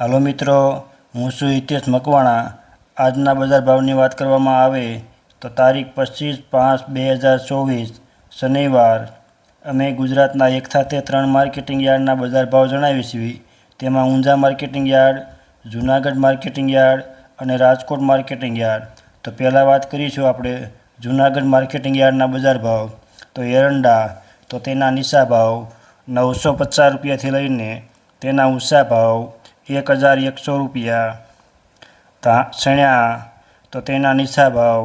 હાલો મિત્રો, હું છું હિતેશ મકવાણા. આજના બજાર ભાવની વાત કરવામાં આવે તો તારીખ પચીસ પાંચ બે હજાર ચોવીસ, શનિવાર. અમે ગુજરાતના એક સાથે ત્રણ માર્કેટિંગ યાર્ડના બજાર ભાવ જણાવીશું તેમાં Unjha marketing yard, Junagadh marketing yard અને રાજકોટ માર્કેટિંગ યાર્ડ. તો પહેલાં વાત કરીશું આપણે જૂનાગઢ માર્કેટિંગ યાર્ડના બજાર ભાવ. તો એરંડા, તો તેના નીચા ભાવ નવસો પચાસ રૂપિયાથી લઈને તેના ઊંચા ભાવ એક હજાર એકસો રૂપિયા. તા શણ્યા તો તેના નીચા ભાવ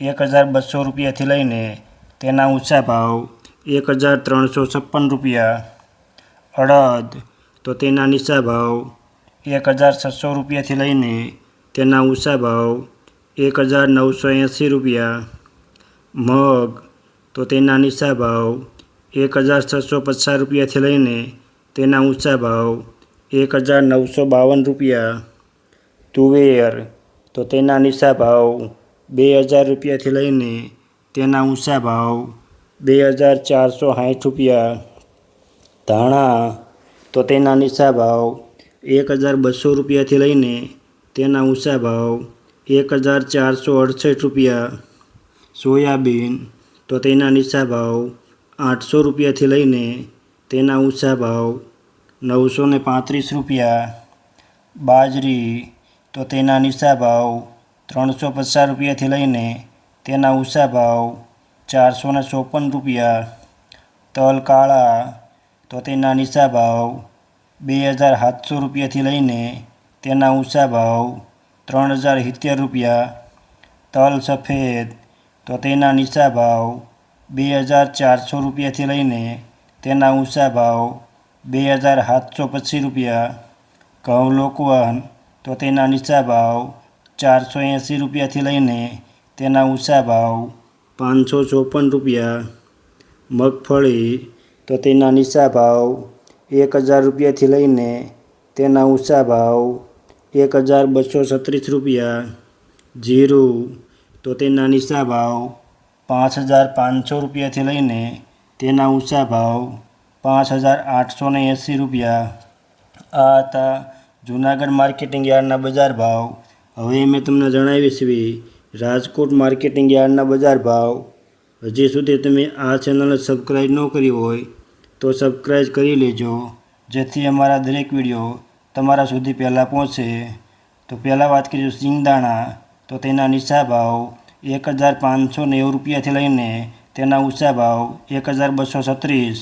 એક હજાર બસો રૂપિયાથી લઈને તેના ઊંચા ભાવ એક હજાર ત્રણસો છપ્પન રૂપિયા. અડદ તો તેના નીચા ભાવ એક હજાર છસો રૂપિયાથી લઈને તેના ઊંચા ભાવ એક હજાર નવસો એંસી રૂપિયા. મગ તો તેના નીચા ભાવ એક હજાર છસો પચાસ રૂપિયાથી લઈને તેના ઊંચા ભાવ એક હજાર નવસો બાવન રૂપિયા. તુવેર, તો તેના નીચા ભાવ બે હજાર રૂપિયાથી લઈને તેના ઊંચા ભાવ બે હજાર ચારસો સાઠ રૂપિયા. ધાણા, તો તેના નીચા ભાવ એક હજાર બસો રૂપિયાથી લઈને તેના ઊંચા ભાવ એક હજાર ચારસો અડસઠ રૂપિયા. સોયાબીન, તો તેના નીચા ભાવ આઠસો રૂપિયાથી લઈને તેના ઊંચા ભાવ નવસો ને પાંત્રીસ રૂપિયા. બાજરી તો તેના નીચા ભાવ ત્રણસો પચાસ રૂપિયાથી લઈને તેના ઊંચા ભાવ ચારસો ને ચોપન રૂપિયા. તલ કાળા તો તેના નીચા ભાવ બે હજાર સાતસો રૂપિયાથી લઈને તેના ઊંચા ભાવ ત્રણ હજાર સિત્તેર રૂપિયા. તલ સફેદ તો તેના નીચા ભાવ બે હજાર ચારસો રૂપિયાથી લઈને તેના ઊંચા ભાવ બે હજાર સાતસો પચીસ રૂપિયા, ઘઉં લોકવન તો તેના નીચા ભાવ ચારસો એંસી રૂપિયાથી લઈને તેના ઊંચા ભાવ પાંચસો ચોપન રૂપિયા. મગફળી, તો તેના નીચા ભાવ એક હજાર રૂપિયાથી લઈને તેના ઊંચા ભાવ એક હજાર બસો છત્રીસ રૂપિયા. જીરું, તો તેના નીચા ભાવ પાંચ હજાર પાંચસો રૂપિયાથી લઈને તેના ઊંચા ભાવ પાંચ હજાર આઠસો ને એંસી રૂપિયા. આ હતા જૂનાગઢ માર્કેટિંગ યાર્ડના બજાર ભાવ. હવે મેં તમને જણાવીશ રાજકોટ માર્કેટિંગ યાર્ડના બજાર ભાવ. હજી સુધી તમે આ ચેનલને સબસ્ક્રાઈબ ન કરી હોય, તો સબસ્ક્રાઈબ કરી લેજો. જેથી અમારા દરેક વીડિયો તમારા સુધી પહેલાં પહોંચે. તો પહેલાં વાત કરીએ સિંગદાણા, તો તેના નીચા ભાવ એક હજાર પાંચસો નેવું રૂપિયાથી લઈને તેના ઊંચા ભાવ એક હજાર બસો છત્રીસ.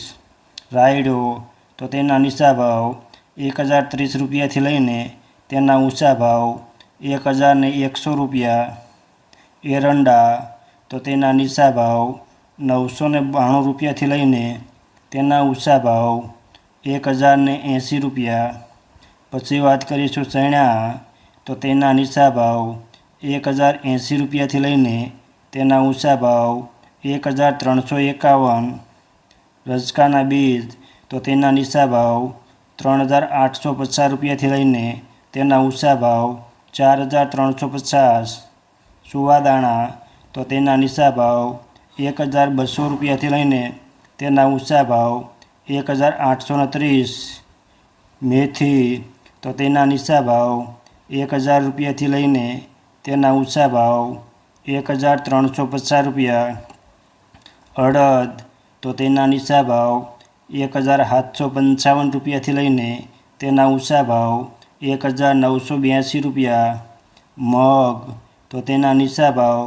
રાયડો, તો તેના નીચા ભાવ એક હજાર ત્રીસ રૂપિયાથી લઈને તેના ઊંચા ભાવ એક હજાર ને એકસો રૂપિયા. એરંડા, તો તેના નીચા ભાવ નવસો ને બાણું રૂપિયાથી લઈને તેના ઊંચા ભાવ એક હજાર ને એંસી રૂપિયા. પછી વાત કરીશું ચણા, તો તેના નીચા ભાવ એક હજાર એંસી રૂપિયાથી લઈને તેના ઊંચા ભાવ એક હજાર ત્રણસો એકાવન. રજકાના બીજ, તો તેના નીચા ભાવ ત્રણ હજાર આઠસો પચાસ રૂપિયાથી લઈને તેના ઊંચા ભાવ ચાર હજાર ત્રણસો પચાસ. સુવાદાણા, તો તેના નીચા ભાવ એક હજાર બસો રૂપિયાથી લઈને તેના ઊંચા ભાવ એક હજાર આઠસો ને ત્રીસ. મેથી, તો તેના નીચા ભાવ એક હજાર રૂપિયાથી લઈને તેના ઊંચા ભાવ એક હજાર ત્રણસો પચાસ રૂપિયા. અડદ તો તેના નીચા ભાવ એક હજાર સાતસો પંચાવન રૂપિયાથી લઈને તેના ઊંચા ભાવ એક હજાર નવસો બ્યાસી રૂપિયા. મગ, તો તેના નીચા ભાવ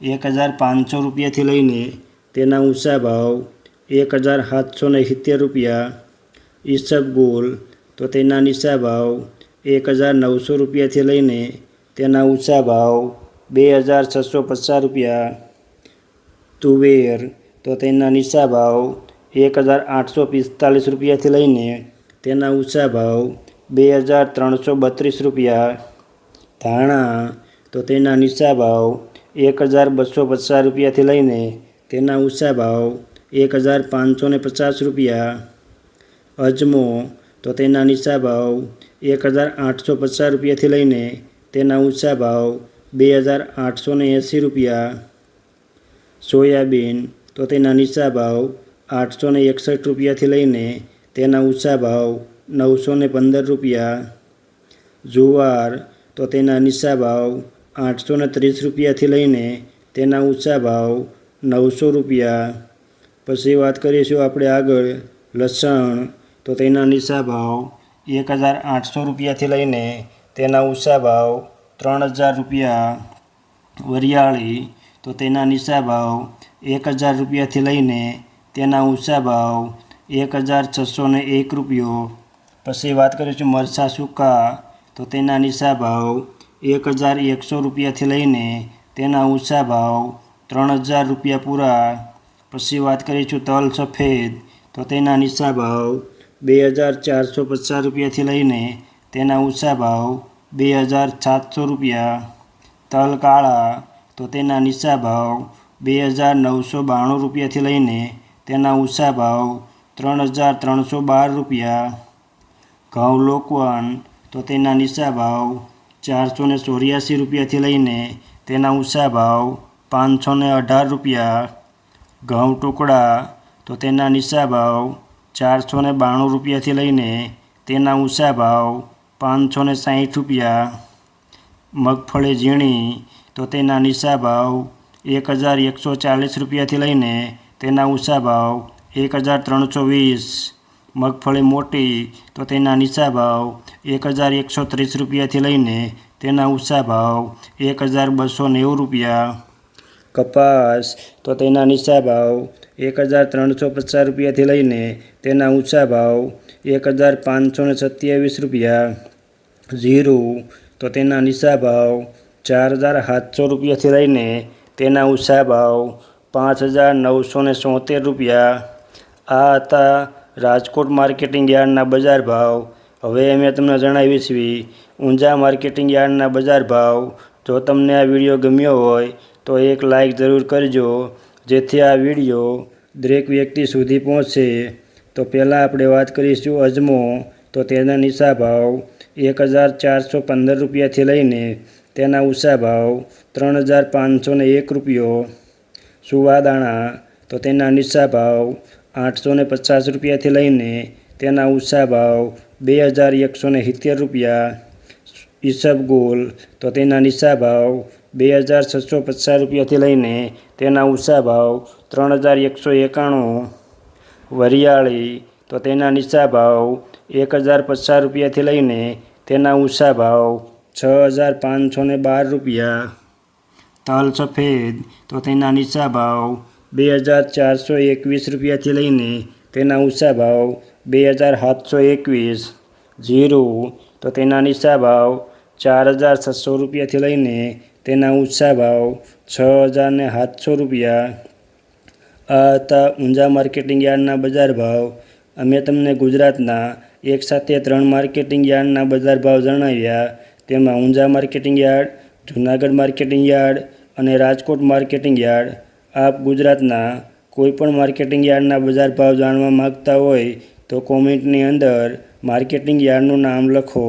એક હજાર પાંચસો રૂપિયાથી લઈને તેના ઊંચા ભાવ એક હજાર સાતસો ને સિત્તેર રૂપિયા. ઈસબગુલ તો તેના નીચા ભાવ એક હજાર નવસો રૂપિયાથી લઈને તેના ઊંચા ભાવ બે હજાર છસો પચાસ રૂપિયા. તુવેર તો તેના નીચા ભાવ એક હજાર આઠસો પિસ્તાલીસ રૂપિયાથી લઈને તેના ઊંચા ભાવ બે હજાર ત્રણસો બત્રીસ રૂપિયા. ધાણા તો તેના નીચા ભાવ એક હજાર બસો પચાસ રૂપિયાથી લઈને તેના ઊંચા ભાવ એક હજાર પાંચસો ને પચાસ રૂપિયા. અજમો, તો તેના નીચા ભાવ એક હજાર આઠસો પચાસ રૂપિયાથી લઈને તેના ઊંચા ભાવ બે હજાર આઠસો એંસી રૂપિયા. સોયાબીન તો તેના નીચા ભાવ આઠસો ને એકસઠ રૂપિયાથી લઈને તેના ઊંચા ભાવ નવસો ને પંદર રૂપિયા. જુવાર તો તેના નીચા ભાવ આઠસો ને ત્રીસ રૂપિયાથી લઈને તેના ઊંચા ભાવ નવસો રૂપિયા. પછી વાત કરીશું આપણે આગળ લસણ તો તેના નીચા ભાવ એક હજાર આઠસો રૂપિયાથી લઈને તેના ઊંચા ભાવ ત્રણ હજાર રૂપિયા. વરિયાળી તો તેના નીચા ભાવ એક હજાર રૂપિયાથી લઈને તેના ઊંચા ભાવ એક હજાર છસો ને એક રૂપિયો. પછી વાત કરીશું મરચાં સૂકા, તો તેના નીચા ભાવ એક હજાર એકસો રૂપિયાથી લઈને તેના ઊંચા ભાવ ત્રણ હજાર રૂપિયા પૂરા. પછી વાત કરીશું તલ સફેદ, તો તેના નીચા ભાવ બે હજાર ચારસો પચાસ રૂપિયાથી લઈને તેના ઊંચા ભાવ બે હજાર સાતસો રૂપિયા. તલ કાળા, તો તેના નીચા ભાવ બે હજાર નવસો બાણું રૂપિયાથી લઈને તેના ઊંચા ભાવ ત્રણ હજાર ત્રણસો બાર રૂપિયા. ઘઉં લોકવન તો તેના નીચા ભાવ ચારસો ને ચોર્યાસી રૂપિયાથી લઈને તેના ઊંચા ભાવ પાંચસો ને અઢાર રૂપિયા. ઘઉં ટુકડા તો તેના નીચા ભાવ ચારસો ને બાણું રૂપિયાથી લઈને તેના ઊંચા ભાવ પાંચસો ને સાહીઠ રૂપિયા. મગફળી ઝીણી તો તેના નીચા ભાવ એક હજાર એકસો ચાલીસ રૂપિયાથી લઈને તેના ઊંચા ભાવ એક હજાર ત્રણસો વીસ, મગફળી મોટી તો તેના નીચા ભાવ એક હજાર એકસો ત્રીસ રૂપિયાથી લઈને તેના ઊંચા ભાવ એક હજાર બસો નેવું રૂપિયા. કપાસ તો તેના નીચા ભાવ એક હજાર ત્રણસો પચાસ રૂપિયાથી લઈને તેના ઊંચા ભાવ એક હજાર પાંચસો ને સત્યાવીસ રૂપિયા. જીરું તો તેના નીચા ભાવ ચાર હજાર સાતસો રૂપિયાથી લઈને તેના ઊંચા ભાવ પાંચ હજાર નવસો ને સોતેર રૂપિયા. આ હતા રાજકોટ માર્કેટિંગ યાર્ડના બજાર ભાવ. હવે અમે તમને જણાવીશ ઊંઝા માર્કેટિંગ યાર્ડના બજાર ભાવ. જો તમને આ વીડિયો ગમ્યો હોય, તો એક લાઈક જરૂર કરજો, જેથી આ વીડિયો દરેક વ્યક્તિ સુધી પહોંચે તો પહેલાં આપણે વાત કરીશું અજમો. તો તેના નીચા ભાવ એક હજાર ચારસો પંદર રૂપિયાથી લઈને તેના ઊંચા ભાવ ત્રણ હજાર પાંચસો ને એક રૂપિયો, સુવાદાણા, તો તેના નીચા ભાવ આઠસો ને પચાસ રૂપિયાથી લઈને તેના ઊંચા ભાવ બે હજાર એકસો ને સિત્તેર રૂપિયા. ઈસબગુલ તો તેના નીચા ભાવ બે હજાર છસો પચાસ રૂપિયાથી લઈને તેના ઊંચા ભાવ ત્રણ હજાર એકસો એકાણું. વરિયાળી, તો તેના નીચા ભાવ એક હજાર પચાસ રૂપિયાથી લઈને તેના ઊંચા ભાવ છ હજાર પાંચસો બાર રૂપિયા. તલ સફેદ, તો તેના નીચા ભાવ બે હજાર ચારસો એકવીસ રૂપિયાથી લઈને તેના ઊંચા ભાવ બે હજાર સાતસો એકવીસ. જીરું તો તેના નીચા ભાવ ચાર હજાર છસો રૂપિયાથી લઈને તેના ઊંચા ભાવ છ હજાર ને સાતસો રૂપિયા. આ હતા ઊંઝા માર્કેટિંગ યાર્ડના બજાર ભાવ. અમે તમને ગુજરાતના એક સાથે ત્રણ માર્કેટિંગ યાર્ડના બજાર ભાવ જણાવ્યા. તેમાં Unjha marketing yard, Junagadh marketing yard અને રાજકોટ માર્કેટિંગ યાર્ડ. આપ ગુજરાતના કોઈપણ માર્કેટિંગ યાર્ડના બજાર ભાવ જાણવા માગતા હોય તો કોમેન્ટની અંદર માર્કેટિંગ યાર્ડનું નામ લખો.